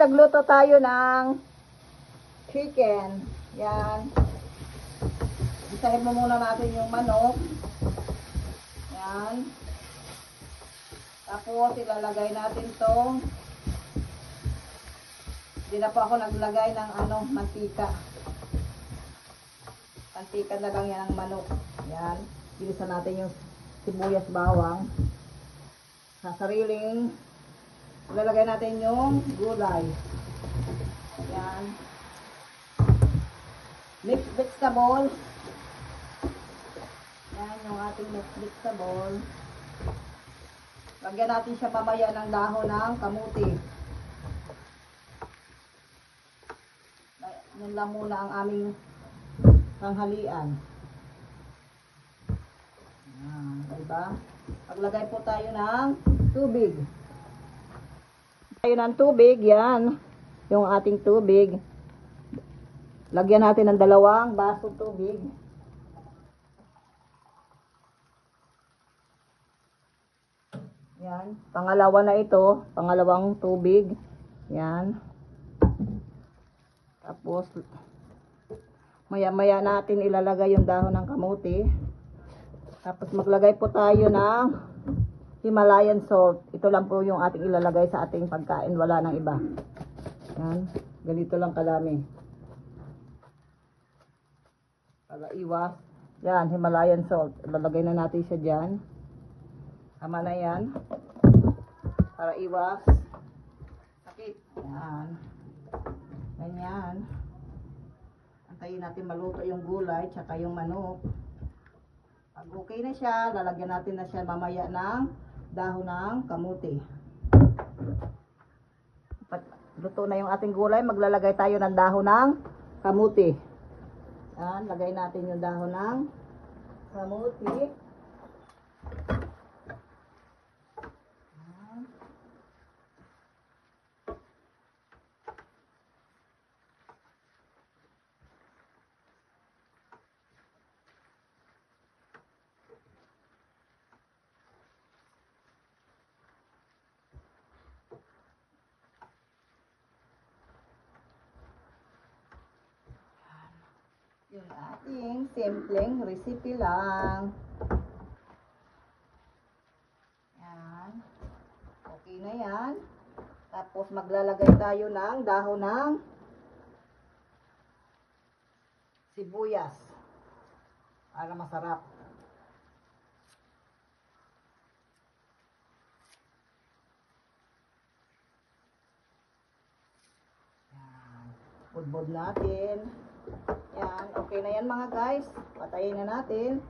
nagluto tayo ng chicken. Yan. Isahin mo muna natin yung manok. Yan. Tapos, ilalagay natin tong hindi na po ako naglagay ng ano, mantika. Mantika na lang yan ang manok. Yan. Bilisan natin yung sibuyas bawang. Sa sariling ilalagay natin yung gulay. Yan. Mixed vegetable. Yan yung ating mixed vegetable. Lagyan natin siya mamaya ng dahon ng kamuti. Yan lang muna ang aming tanghalian. Yan, diba? Paglagay po tayo ng tubig. Tayo ng tubig, yan. Yung ating tubig. Lagyan natin ng dalawang baso tubig. Yan. Pangalawa na ito. Pangalawang tubig. Yan. Tapos, maya-maya natin ilalagay yung dahon ng kamuti. Tapos maglagay po tayo ng Himalayan salt. Ito lang po yung ating ilalagay sa ating pagkain. Wala nang iba. Yan. Ganito lang kadami. Para iwas. Yan, Himalayan salt. Ilalagay na natin siya dyan. Tama na yan. Para iwas. Sakit. Yan. Ganyan. Antayin natin maluto yung gulay tsaka yung manok. Pag okay na siya, lalagyan natin na siya mamaya ng dahon ng. Pag luto na yung ating gulay, maglalagay tayo ng dahon ng kamuti. Yan, lagay natin yung dahon ng kamuti. Yan. Yung ating simpleng recipe lang. Yan. Okay na yan. Tapos maglalagay tayo ng dahon ng sibuyas. Para masarap. Yan. Budbud natin. Yan. Okay na yan mga guys. Patayin na natin.